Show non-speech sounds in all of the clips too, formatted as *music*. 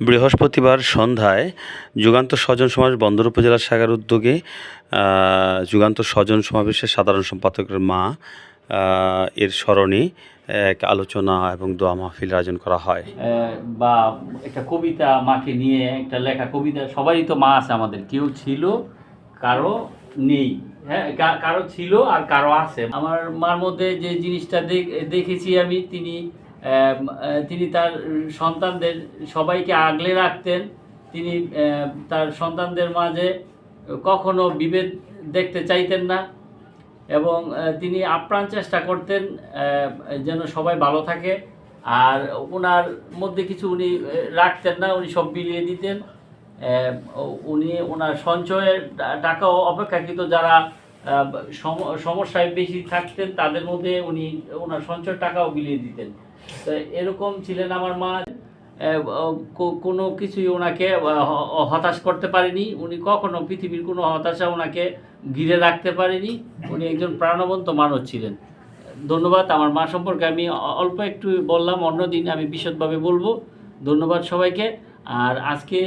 বৃহস্পতিবার সন্ধ্যায় যুগান্তর স্বজন সমাজ বন্দর উপজেলা শাখার উদ্যোগে আহ, যুগান্তর স্বজন সমাবেশের সাধারণ সম্পাদকের মা এর স্মরণে এক আলোচনা এবং দোয়া মাহফিল আয়োজন করা হয়। বা একটা কবিতা মাকে নিয়ে একটা লেখা কবিতা সবারই তো মা আছে আমাদের কেউ ছিল কারও নেই হ্যাঁ কারও ছিল আর কারও আছে। আমার মার মধ্যে যে জিনিসটা দেখ- দেখেছি আমি তিনি তিনি তার সন্তানদের সবাইকে আগলে রাখতেন। তিনি তার সন্তানদের মাঝে কখনো বিভেদ দেখতে চাইতেন না এবং তিনি আপ্রাণ চেষ্টা করতেন যেন সবাই ভালো থাকে। আর ওনার মধ্যে কিছু উনি রাখতেন না, উনি সব বিলিয়ে দিতেন। উনি ওনার সঞ্চয়ের টাকাও অপেক্ষাকৃত যারা সম- সমস্যায় বেশি থাকতেন, তাদের মধ্যে উনি ওনার সঞ্চয়ের টাকাও বিলিয়ে দিতেন। তো এরকম ছিলেন আমার মা। কোনো কিছুই ওনাকে হতাশ করতে পারেনি। উনি কখনো পৃথিবীর কোনো হতাশা ওনাকে ঘিরে রাখতে পারেনি। উনি একজন প্রাণবন্ত মানুষ ছিলেন। ধন্যবাদ। আমার মা সম্পর্কে আমি অল্প একটু বললাম, অন্যদিন আমি বিশদভাবে বলব। ধন্যবাদ সবাইকে। আর আজকে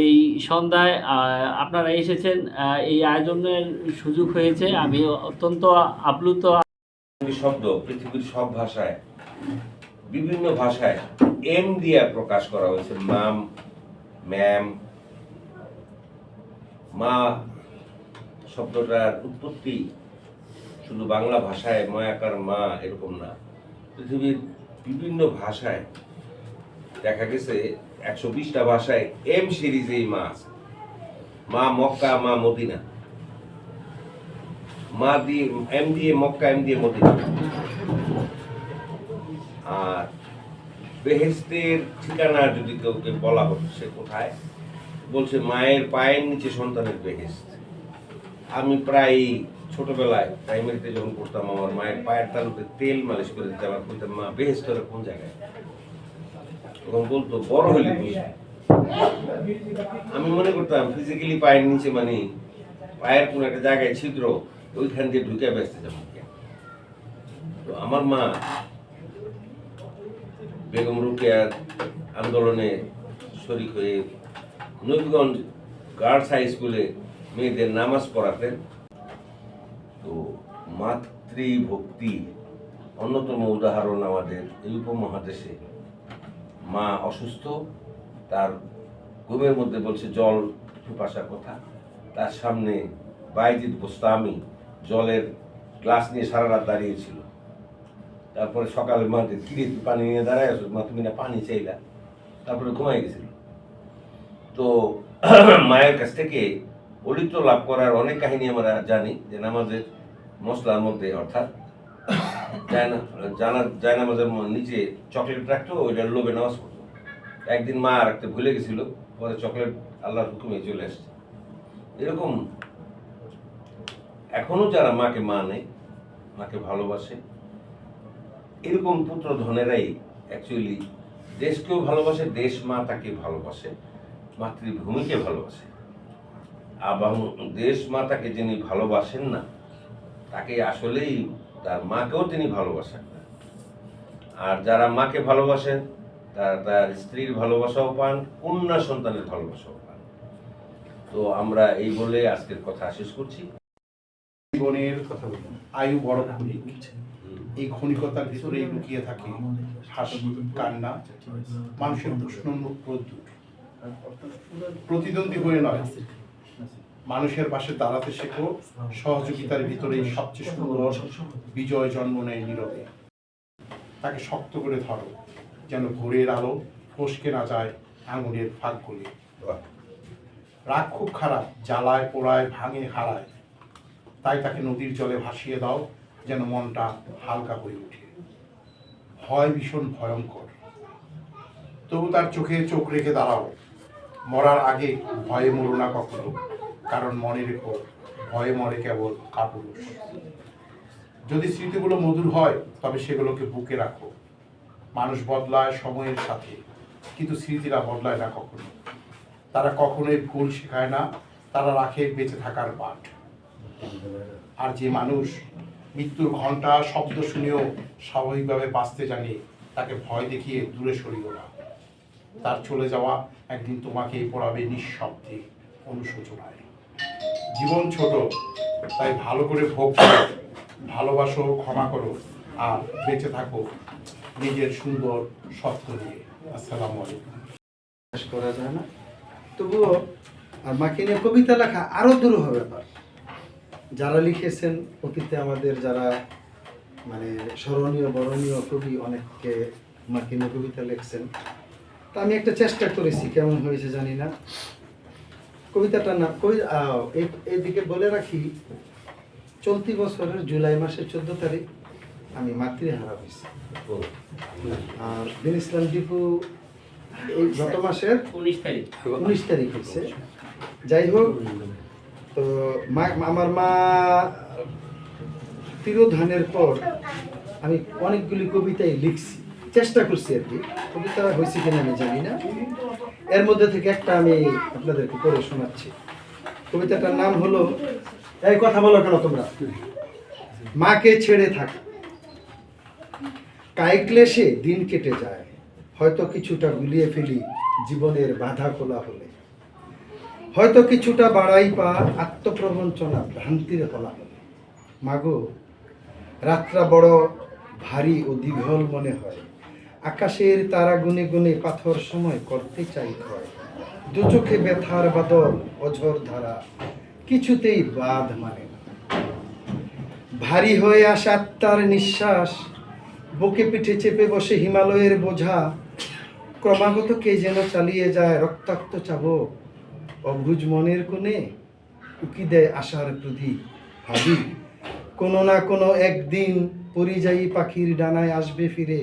এই সন্ধ্যায় আপনারা এসেছেন এই আয়োজনের সুযোগ হয়েছে। আমি অত্যন্ত আপ্লুত। শব্দ, পৃথিবীর সব ভাষায়। বিভিন্ন ভাষায় এম দিয়ে প্রকাশ করা হয়েছে। Mum, ma'am. মা শব্দটার উৎপত্তি শুধু বাংলা ভাষায়, ময়াকার মা এরকম না। পৃথিবীর বিভিন্ন ভাষায় দেখা গেছে একশো বিশটা ভাষায় এম সিরিজেই মা আছে। মা মক্কা, মা মদিনা। মা দিয়ে, এম দিয়ে মক্কা, এম দিয়ে মদিনা। আর বেহেস্তের ঠিকানা যদি কাউকে বলা হতো, সে কোথায়? বলছে, মায়ের পায়ের নিচে সন্তানের বেহেস্ত। আমি প্রায় ছোটবেলায় প্রাইমারিতে যখন পড়তাম, আমার মায়ের পায়ের তালুতে তেল মালিশ করে দিতে আমার বলতাম মা, বেহেস্ত কোন জায়গায়? তখন বলতো, বড় হলে আমি মনে করতাম ফিজিক্যালি পায়ের নিচে মানে পায়ের কোন একটা জায়গায় ছিদ্র, ওইখান দিয়ে ঢুকে ব্যস্ত যাব তো আমার মা বেগম রুকেয়ার আন্দোলনে শরিক হয়ে নবীগঞ্জ গার্লস হাই স্কুলে মেয়েদের নামাজ পড়াতেন। তো মাতৃভক্তি অন্যতম উদাহরণ আমাদের এই উপমহাদেশে। মা অসুস্থ, তার ঘুমের মধ্যে বলছে, জল পিপাসার কথা। তার সামনে বাইজিদ গোস্তামি জলের গ্লাস নিয়ে সারা রাত দাঁড়িয়েছিল তারপরে সকালে মাকে কিরে পানি নিয়ে দাঁড়ায় আসো, মা তুমি না পানি চাইলা। তারপরে ঘুমাই গেছিল। তো *clears throat* মায়ের কাছ থেকে অলিত্ব লাভ করার অনেক কাহিনী আমরা জানি, যে নামাজের মশলার মধ্যে, অর্থাৎ *clears throat* জানা, জায়নামাজের নিচে চকলেট রাখতো ওইটার লোভে নামাজ পড়তো। একদিন মা রাখতে ভুলে গেছিল, পরে চকলেট আল্লাহর হুকুমে চলে আসছে। এরকম এখনও যারা মাকে মানে মাকে ভালোবাসে এরকম পুত্র ধনেরাই অ্যাকচুয়ালি দেশকেও ভালোবাসে দেশ মা তাকে ভালোবাসে, মাতৃভূমিকে ভালোবাসে। এবং দেশ মাতাকে যিনি ভালোবাসেন না, তাকে আসলেই তার মাকেও তিনি ভালোবাসেন না। আর যারা মাকে ভালোবাসেন, তারা তার স্ত্রীর ভালোবাসাও পান, কন্যা সন্তানের ভালোবাসাও পান। তো আমরা এই বলে আজকের কথা শেষ করছি। জীবনের আয়ু বড় ক্ষণিক এই ক্ষণিকতার ভিতরে লুকিয়ে থাকে হাসি, কান্না, মানুষের প্রশ্নোন্মুখ প্রদ্যুর প্রতিদ্বন্দ্বী হয়ে নয়, মানুষের পাশে দাঁড়াতে শেখো, সহযোগিতার ভিতরেই সবচেয়ে সুন্দর বিজয় জন্ম নেয় নীরবে। তাকে শক্ত করে ধরো, যেন ভোরের আলো ফসকে না যায় আঙুলের ফাঁক গলে রাগ খুব খারাপ, জ্বালায় পোড়ায়, ভাঙে, হারায়। তাই তাকে নদীর জলে ভাসিয়ে দাও যেন মনটা হালকা হয়ে ওঠে। ভয় ভীষণ ভয়ঙ্কর। তবু তার চোখে চোখ রেখে দাঁড়াও। মরার আগে ভয়ে মরো না কখনো, কারণ মনে রেখো ভয়ে মরে কেবল কাপুরুষ। যদি স্মৃতিগুলো মধুর হয়, তবে সেগুলোকে বুকে রাখো। মানুষ বদলায় সময়ের সাথে, কিন্তু স্মৃতিরা বদলায় না কখনো। তারা কখনোই ভুল শেখায় না, তারা রাখে বেঁচে থাকার পাঠ আর যে মানুষ মৃত্যুর ঘণ্টা শব্দ শুনেও স্বাভাবিকভাবে বাঁচতে জানে, তাকে ভয় দেখিয়ে দূরে সরিও না তার চলে যাওয়া একদিন তোমাকেই পড়াবে নিঃশব্দে অনুশোচনায়। জীবন ছোট, তাই ভালো করে ভোগ করো, ভালোবাসো, ক্ষমা করো, আর বেঁচে থাকো নিজের সুন্দর সত্য নিয়ে। আসসালামু আলাইকুম। করা যায় না। তবুও আর মাকে নিয়ে কবিতা লেখা আরও দুরূহ ব্যাপার। যারা লিখেছেন অতীতে আমাদের যারা মানে স্মরণীয় বরণীয় কবি অনেককে মাকে নিয়ে কবিতা লিখছেন। তা আমি একটা চেষ্টা করেছি কেমন হয়েছে জানি না। কবিতাটা না কবি এদিকে বলে রাখি চলতি বছরের জুলাই মাসের চোদ্দ তারিখ আমি মাতৃহারা হয়েছি। আর দিন ইসলাম দীপু এই গত মাসের উনিশ তারিখ। উনিশ তারিখ হয়েছে। যাই হোক তো মা, আমার মা তিরোধানের পর আমি অনেকগুলি কবিতাই লিখছি, চেষ্টা করছি আর কি। কবিতা হয়েছে কিনা আমি জানি না। এর মধ্যে থেকে একটা আমি আপনাদেরকে পড়ে শোনাচ্ছি। কবিতাটার নাম হলো, এই কথা বলো কেন তোমরা? মাকে ছেড়ে থাকা। কায়ক্লেশে দিন কেটে যায়। হয়তো কিছুটা গুলিয়ে ফেলি জীবনের বাধা খোলা হলে হয়তো কিছুটা বাড়াই পা আত্মপ্রবঞ্চনা ভ্রান্তির হলা মাগো রাত্রা বড় ভারী ও দীঘল মনে হয়। আকাশের তারা গুনে গুনে পাথর সময় করতে চাই হয় দু চোখে ব্যথার বাদল অঝর ধারা, কিছুতেই বাদ মানে না। ভারী হয়ে আসা আত্মার নিঃশ্বাস, বুকে পিঠে চেপে বসে হিমালয়ের বোঝা, ক্রমাগত কে যেন চালিয়ে যায় রক্তাক্ত চাবক। অভুজ মনের কোণে উকি দেয় আশার প্রদীপ। ভাবি, কোনো না কোনো একদিন পরিযায়ী পাখির ডানায় আসবে ফিরে,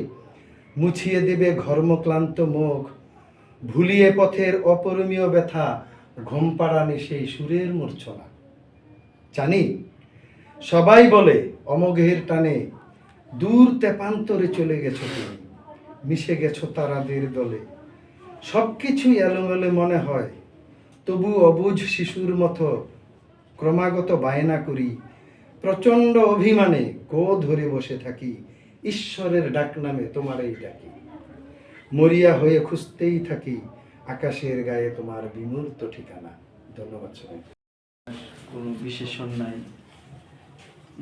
মুছিয়ে দেবে ঘর্মক্লান্ত মুখ, ভুলিয়ে পথের অপরমীয় ব্যথা, ঘুম পাড়ানি সেই সুরের মূর্ছনা। জানি, সবাই বলে অমোঘের টানে, দূর তেপান্তরে চলে গেছো তুমি, মিশে গেছো তারাদের দলে। সব কিছুই এলোমেলো মনে হয় তবু অবুঝ শিশুর মতো ক্রমাগত বায়না করি, প্রচণ্ড অভিমানে গো ধরে বসে থাকি, ঈশ্বরের ডাক নামে তোমারই ডাকি। মরিয়া হয়ে খুঁজতেই থাকি, আকাশের গায়ে তোমার বিমূর্ত ঠিকানা। ধন্যবাদ সবাই কোনো বিশেষণ নাই।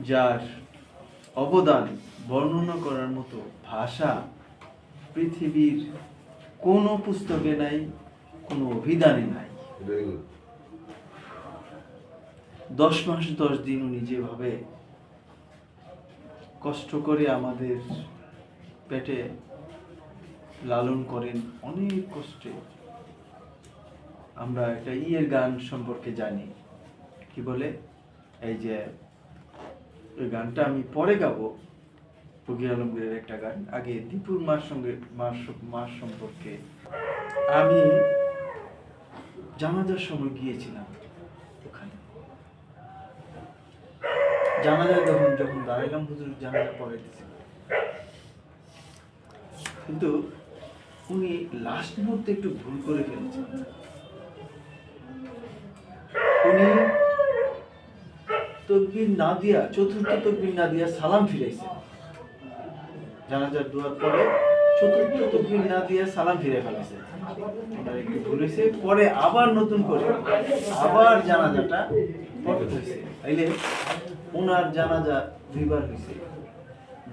যার অবদান বর্ণনা করার মতো ভাষা পৃথিবীর কোনো পুস্তকে নাই, কোনো অভিধানে নাই। দশ মাস, দশ দিন উনি যেভাবে কষ্ট করে আমাদের পেটে লালন করেন, অনেক কষ্টে। আমরা একটা ইয়ের গান সম্পর্কে জানি। কি বলে? এই যে, ওই গানটা আমি পরে গাবো, ফকির আলমগীরের একটা গান। আগে দীপুর মার সঙ্গে, মার মার সম্পর্কে। আমি জানাজার সময় গিয়েছিলাম ওখানে। জানাজা যখন যখন দাঁড়াইলাম, হুজুর জানাজা পড়াইতেছিল। কিন্তু উনি লাস্ট মুহূর্তে একটু ভুল করে ফেলেছেন। উনি তকবির না দিয়া, চতুর্থ তকবির না দিয়া সালাম ফিরাইছেন। জানাজার দোয়ার পরে তকবির না দিয়া সালাম ফিরে ফেলেছে। একটু ভুল হয়েছে। পরে আবার নতুন করে আবার জানাজাটা হয়েছে। তাইলে ওনার জানাজা দুইবার হয়েছে।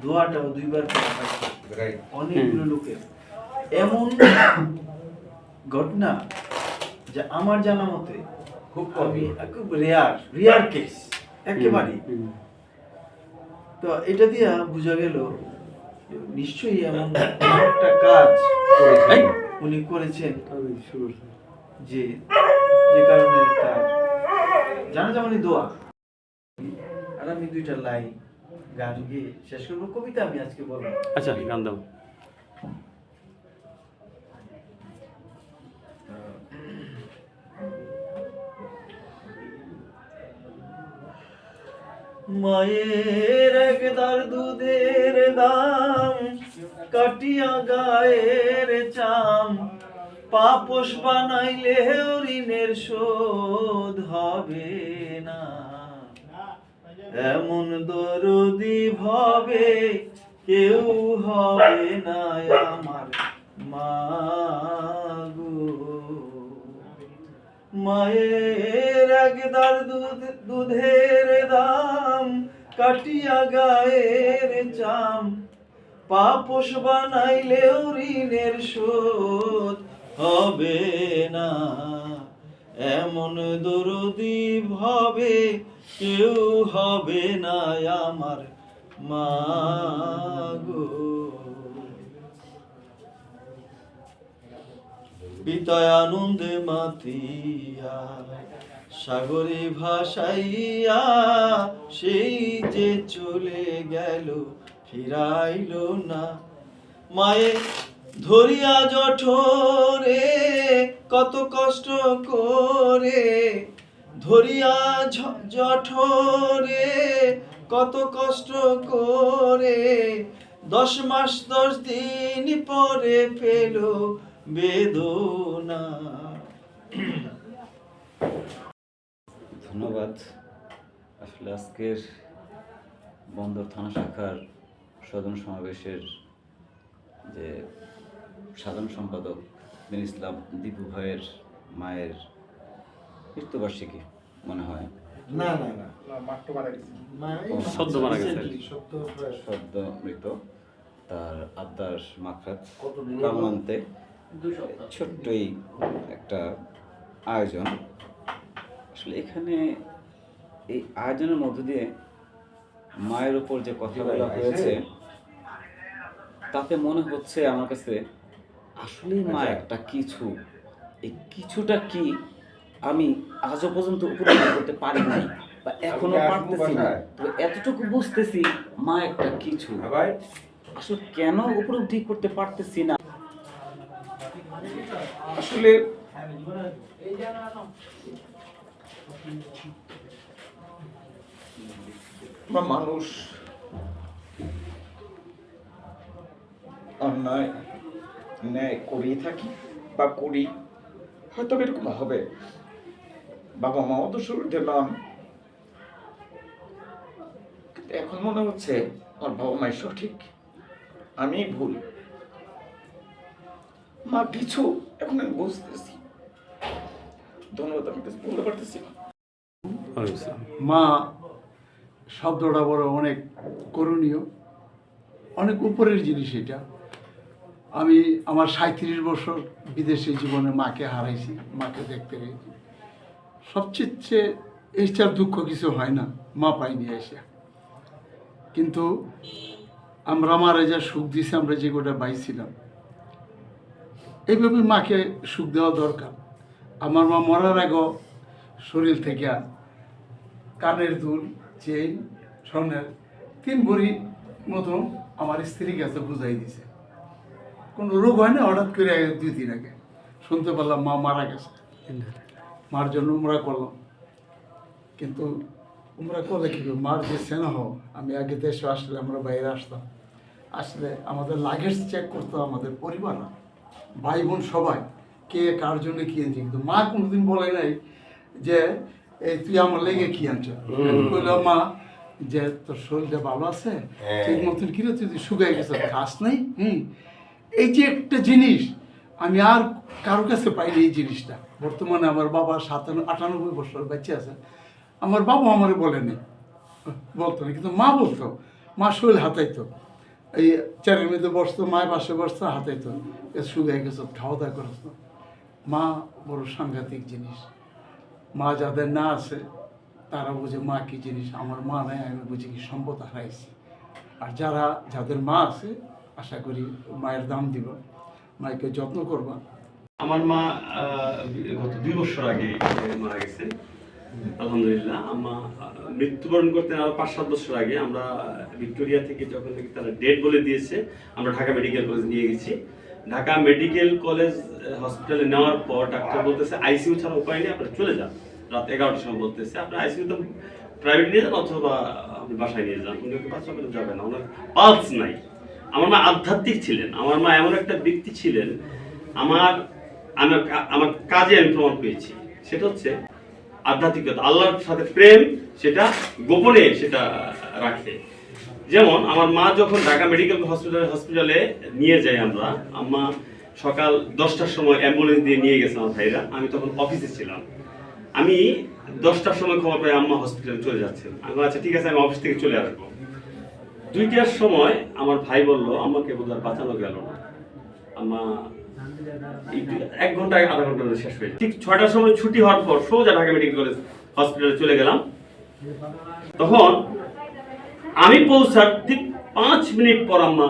দোয়াটাও দুইবার অনেকগুলো লোকের। এমন ঘটনা যে আমার জানা মতে খুব কমই। খুব রেয়ার রেয়ার কেস একেবারে তো এটা দিয়া বোঝা গেল নিশ্চয়ই এমন একটা কাজ উনি করেছেন যে যে কারণে তার জানা যেমন দোয়া। আর আমি দুইটা লাইন গান গিয়ে শেষ করব। কবিতা আমি আজকে বলব। আচ্ছা গান দাও। মায়ের একদার দুধের দাম, কাটিয়া গায়ের চাম। পাপস বানাইলে ঋণের শোধ হবে না। এমন দরদি ভাবে কেউ হবে না আমার মা। মায়ের একদার দুধ, দুধের দাম, কাটিয়া গায়ের চাম। পাপোশ বানাইলেও ঋণের শোধ হবে না। এমন দরদি ভাবে কেউ হবে না আমার মা গো। পিতায় আনন্দে মাতিয়া, সাগরে ভাসাইয়া সেই যে চলে গেল, ফিরাইল না। মায়ে ধরিয়া জঠরে কত কষ্ট করে, ধরিয়া জঠরে কত কষ্ট করে, দশ মাস দশ দিন পরে পেল বেদনা। ধন্যবাদ। আসলে আজকের বন্দর থানা শাখার সদন সমাবেশের যে সাধারণ সম্পাদক বিন ইসলাম দীপু ভাইয়ের মায়ের মৃত্যুবার্ষিকী মনে হয়। না না না। সদ্য মারা গেছে। সদ্য মৃত তার আত্মার মাখাত ছোট্টই একটা আয়োজন। আসলে এখানে এই আয়োজনের মধ্য দিয়ে মায়ের উপর যে কথা বলা হয়েছে তাতে মনে হচ্ছে আমার কাছে আসলেই মা একটা কিছু। এই কিছুটা কি আমি আজও পর্যন্ত উপলব্ধি করতে পারি নাই বা এখনও পারতেছি না? তবে এতটুকু বুঝতেছি মা একটা কিছু। ভাই। আসলে কেন উপলব্ধি করতে পারতেছি না? আসলে আমরা মানুষ অন্যায় ন্যায় করেই থাকি বা করি, হয়তো এরকম হবে বাবা মাও তো শুরু দিলাম এখন মনে হচ্ছে আমার বাবা মাই সঠিক আমি ভুল। মা কিছু এখন আমি বুঝতেছি ধন্যবাদ আমি বলতে পারতেছি মা, শব্দটা বড় অনেক করণীয়। অনেক উপরের জিনিস এটা। আমি আমার সাঁত্রিশ বছর বিদেশে জীবনে মাকে হারাইছি, মাকে দেখতে পেয়েছি। সবচেয়ে এইটার দুঃখ কিছু হয় না, মা পাইনি এসে। কিন্তু আমরা মারা যা সুখ দিয়েছি আমরা যে গোটা বাইছিলাম এইভাবে মাকে সুখ দেওয়া দরকার। আমার মা মরার আগেও শরীর থেকে কানের দুল, চেইন, স্বর্ণের তিন ভরি মতন আমার স্ত্রী কাছে বুঝাই দিছে। কোনো রোগ হয় না, হঠাৎ করে আগে দুই দিন আগে। শুনতে পারলাম মা মারা গেছে। মার জন্য উমরা করলাম। কিন্তু উমরা করলে কি? মার যে স্নেহ, আমি আগে দেশে আসলে আমরা বাইরে আসতাম। আসলে আমাদের লাগেজ চেক করতো আমাদের পরিবার। ভাই বোন সবাই কে কার জন্য কি আনছে? কিন্তু মা কোনোদিন বলে নাই যে এই তুই আমার লেগে কি আনছ? বললাম মা যে তোর শরীরটা ভালো আছে হ্যাঁ। ঠিক মতন কিরে তুই শুকাই গেছে খাস নাই? হুম। এই যে একটা জিনিস আমি আর কারও কাছে পাইনি এই জিনিসটা। বর্তমানে আমার বাবা সাতান্ন আটানব্বই বছর বেঁচে আছে। আমার বাবা আমারে বলেনি বলতো না কিন্তু মা বলতো মা শরীর হাতাইতো। এই চারের মধ্যে বসতো, মায়ের পাশে বসতো হাতাইতো এ শুকাই গেছে, খাওয়া দাওয়া করতো মা বড় সাংঘাতিক জিনিস। মা যাদের না আছে, তারা বুঝে, মা, কি জিনিস? আমার মা নাই, আমি বুঝি কি সম্পদ হারাইছি। আর যারা, যাদের মা আছে, আশা করি মায়ের দাম দিব। মাকে যত্ন করবা। আমার মা গত দুই বছর আগে মারা গেছে। আলহামদুলিল্লাহ আমা মৃত্যুবরণ আরও পাঁচ সাত বছর আগে আমরা ভিক্টোরিয়া থেকে যখন থেকে তারা ডেট বলে দিয়েছে, আমরা ঢাকা মেডিকেল কলেজ নিয়ে গেছি। ঢাকা মেডিকেল কলেজ হসপিটালে নেওয়ার পর ডাক্তার বলতেছে ছাড়া উপায় নেই, আপনারা চলে যান। রাত এগারোটার সময় বলতেছে, আপনার তো প্রাইভেট নিয়ে যান অথবা আপনি বাসায় নিয়ে যান। উনি যাবে না, ওনার পালস নাই। আমার মা আধ্যাত্মিক ছিলেন, আমার মা এমন একটা ব্যক্তি ছিলেন আমার আমার কাজে আমি প্রমাণ পেয়েছি। সেটা হচ্ছে আধ্যাত্মিকতা, আল্লাহর সাথে প্রেম, সেটা গোপনে সেটা রাখে। যেমন আমার মা যখন ঢাকা মেডিকেল হসপিটালে হসপিটালে নিয়ে যাই আমরা, আম্মা সকাল দশটার সময় অ্যাম্বুলেন্স দিয়ে নিয়ে গেছে আমার ভাইরা, আমি তখন অফিসে ছিলাম। আমি দশটার সময় খবর পাই আম্মা হসপিটালে চলে যাচ্ছেন আমি আচ্ছা ঠিক আছে, আমি অফিস থেকে চলে আসব। দুইটার সময় আমার ভাই বলল আমাকে বোধ হয় বাঁচানো গেল না। আম্মা এক ঘণ্টা আধা ঘণ্টা শেষ হয়ে ঠিক ছয়টার সময় ছুটি হওয়ার পর সোজা ঢাকা মেডিকেল কলেজ হসপিটালে চলে গেলাম। তখন আমি পৌঁছার ঠিক পাঁচ মিনিট পর আম্মা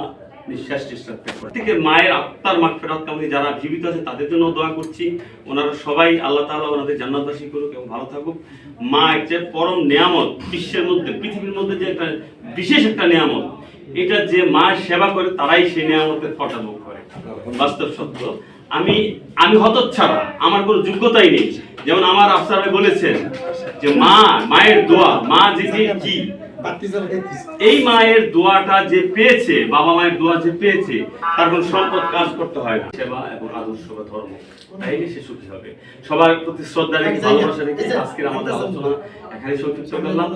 নিঃশ্বাস টেস্টার থেকে মায়ের আত্মার মাগ ফেরত কামনি যারা জীবিত আছে তাদের জন্য দোয়া করছি। ওনারা সবাই আল্লাহ তাআলা ওনাদের জান্নাতবাসী করুক এবং ভালো থাকুক। মা একটা পরম নিয়ামত, বিশ্বের মধ্যে, পৃথিবীর মধ্যে যে একটা বিশেষ একটা নিয়ামত, এটা যে মা সেবা করে তারাই সেই নিয়ামতের ফটা ভোগ করে বাস্তব সত্য আমি আমি হতচ্ছাড়া আমার কোনো যোগ্যতাই নেই। যেমন আমার আফসার ভাই বলেছেন যে মা মায়ের দোয়া মা যে কি। এই মায়ের দোয়াটা যে পেয়েছে বাবা মায়ের দোয়া যে পেয়েছে তার কোনো সম্পদ কাজ করতে হয় না। সেবা এবং আদর্শ বা ধর্ম তাইলে সে সুখী হবে। সবার প্রতি শ্রদ্ধা রেখে ভালোবাসা রেখে আজকের আমাদের আলোচনা এখানে সংক্ষিপ্ত করলাম।